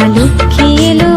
মা লক্ষ্মী এলো